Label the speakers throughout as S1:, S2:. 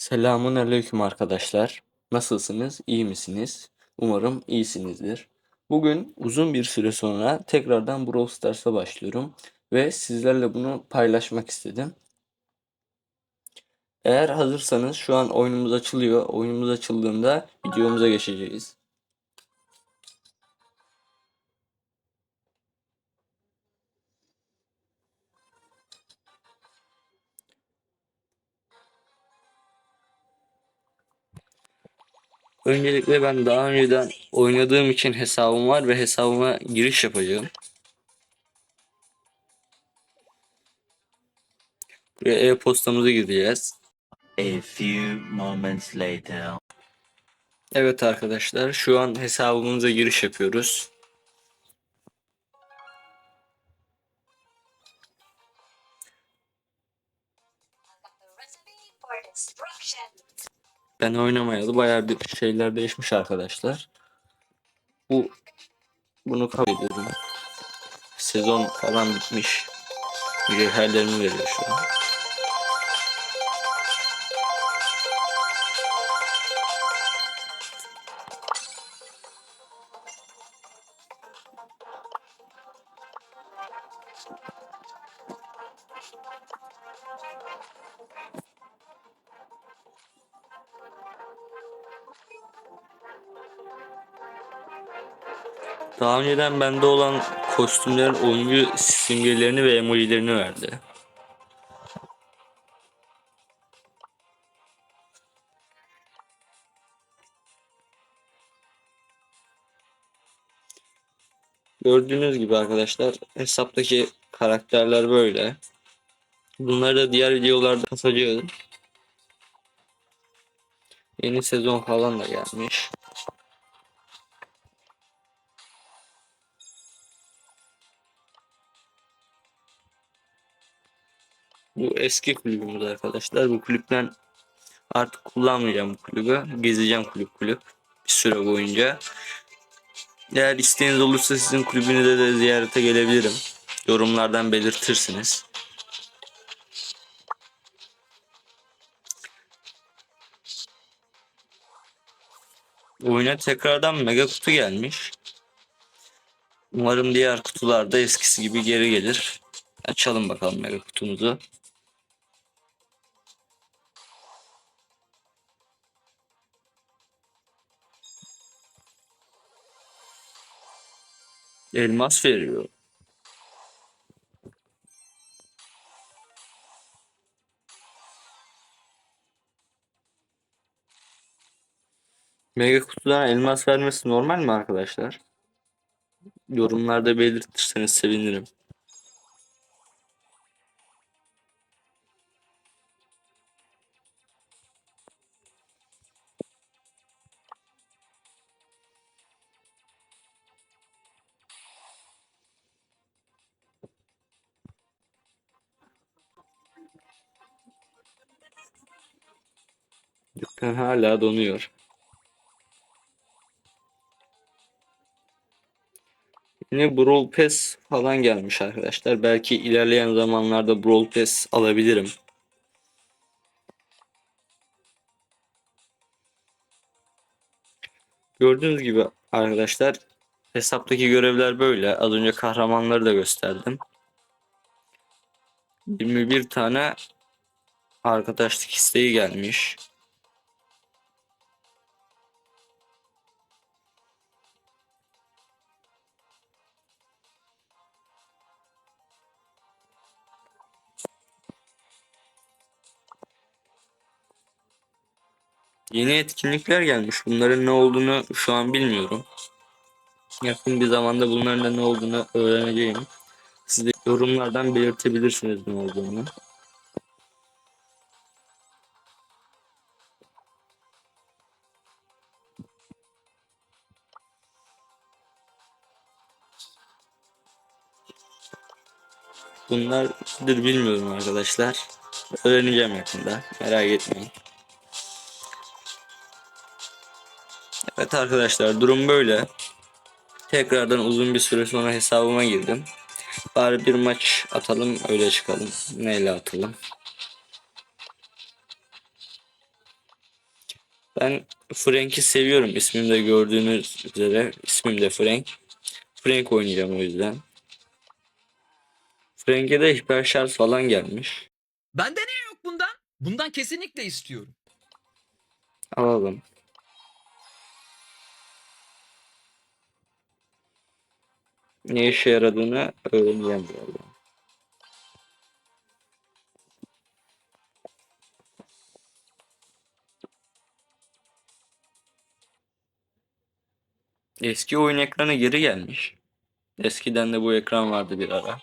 S1: Selamun aleyküm arkadaşlar. Nasılsınız? İyi misiniz? Umarım iyisinizdir. Bugün uzun bir süre sonra tekrardan Brawl Stars'a başlıyorum ve sizlerle bunu paylaşmak istedim. Eğer hazırsanız şu an oyunumuz açılıyor. Oyunumuz açıldığında videomuza geçeceğiz. Öncelikle ben daha önceden oynadığım için hesabım var ve hesabıma giriş yapacağım. Buraya e-postamızı gireceğiz.
S2: A few moments later.
S1: Evet arkadaşlar şu an hesabımıza giriş yapıyoruz. Ben oynamayalı bayağı bir şeyler değişmiş arkadaşlar. Bu bunu kabul ediyorum. Sezon falan bitmiş. Mücevherlerimi veriyor şu an. Daha önceden bende olan kostümlerin oyuncu simgelerini ve emojilerini verdi. Gördüğünüz gibi arkadaşlar hesaptaki karakterler böyle. Bunları da diğer videolarda katacağız. Yeni sezon falan da gelmiş. Bu eski kulübümüz arkadaşlar. Bu kulüpten artık kullanmayacağım bu kulübü. Gezeceğim kulüp kulüp bir süre boyunca. Eğer isteğiniz olursa sizin kulübünüze de ziyarete gelebilirim. Yorumlardan belirtirsiniz. Oyuna tekrardan mega kutu gelmiş. Umarım diğer kutular da eskisi gibi geri gelir. Açalım bakalım mega kutumuzu. Elmas veriyor. Mega kutudan elmas vermesi normal mi arkadaşlar? Yorumlarda belirtirseniz sevinirim. hala donuyor. Yine Brawl Pass falan gelmiş arkadaşlar. Belki ilerleyen zamanlarda Brawl Pass alabilirim. Gördüğünüz gibi arkadaşlar hesaptaki görevler böyle. Az önce kahramanları da gösterdim. 21 tane arkadaşlık isteği gelmiş. Yeni etkinlikler gelmiş. Bunların ne olduğunu şu an bilmiyorum. Yakın bir zamanda bunların da ne olduğunu öğreneceğim. Siz de yorumlardan belirtebilirsiniz ne olduğunu. Bunlar nedir bilmiyorum arkadaşlar. Öğreneceğim yakında. Merak etmeyin. Evet arkadaşlar durum böyle. Tekrardan uzun bir süre sonra hesabıma girdim. Bari bir maç atalım öyle çıkalım. Neyle atalım? Ben Frank'i seviyorum. İsmimde gördüğünüz üzere. ismim de Frank. Frank oynayacağım o yüzden. Frank'e de hiper şarj falan gelmiş.
S3: Bende niye yok bundan? Bundan kesinlikle istiyorum.
S1: Alalım. Ne işe yaradığını öğreneceğim birazdan. Eski oyun ekranı geri gelmiş. Eskiden de bu ekran vardı bir ara.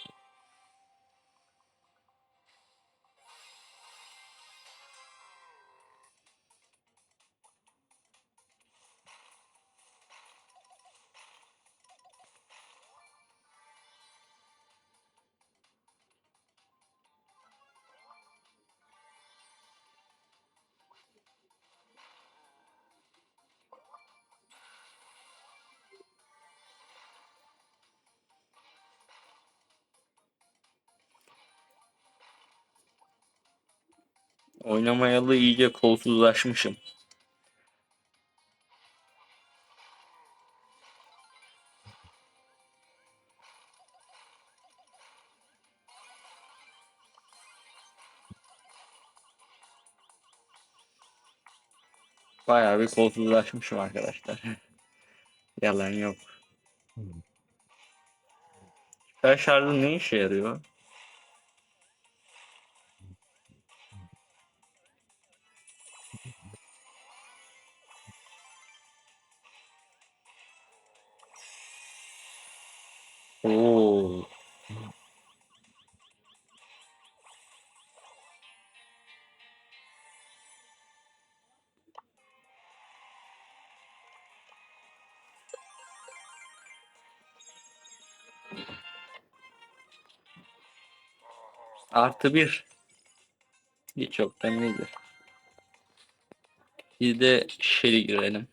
S1: Oynamayalı iyice kolsuzlaşmışım. Bayağı bir kolsuzlaşmışım arkadaşlar. Yalan yok. Süper şarjı ne işe yarıyor? Artı bir. Hiç yoktan nedir? Biz de Shelly girelim.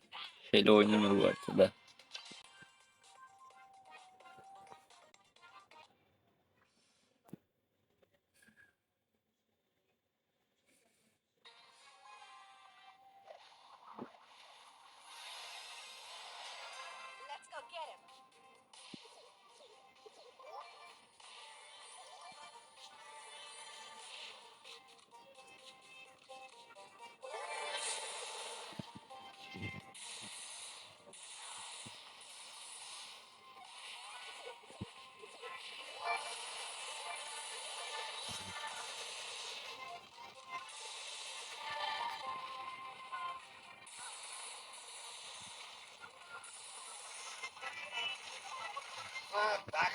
S1: Shelly oynanır bu haritada.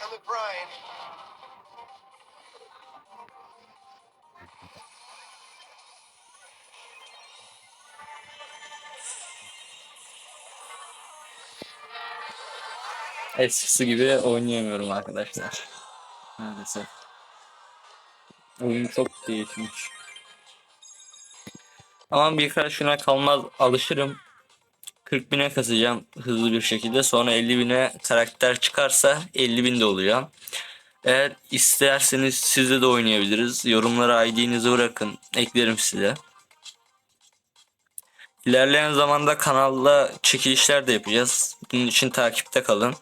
S4: The grind.
S1: Eskisi gibi oynayamıyorum arkadaşlar. Maalesef. Oyun çok değişmiş. Ama birkaç güne kalmaz alışırım. 40 bine kasacağım hızlı bir şekilde. Sonra 50 bine karakter çıkarsa 50 bin de olacağım. Eğer isterseniz sizle de oynayabiliriz. Yorumlara ID'nizi bırakın. Eklerim size. İlerleyen zamanda kanalda çekilişler de yapacağız. Bunun için takipte kalın.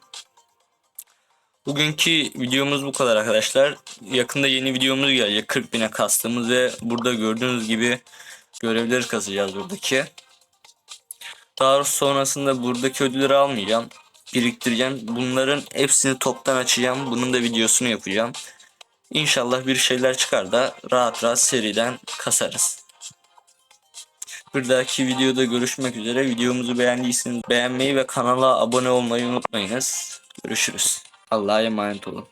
S1: Bugünkü videomuz bu kadar arkadaşlar. Yakında yeni videomuz gelecek. 40 bine kastığımız ve burada gördüğünüz gibi görevleri kasacağız buradaki. Daha sonrasında buradaki ödülleri almayacağım. Biriktireceğim. Bunların hepsini toptan açacağım. Bunun da videosunu yapacağım. İnşallah bir şeyler çıkar da rahat rahat seriden kasarız. Bir dahaki videoda görüşmek üzere. Videomuzu beğendiyseniz beğenmeyi ve kanala abone olmayı unutmayınız. Görüşürüz. Allah'a emanet olun.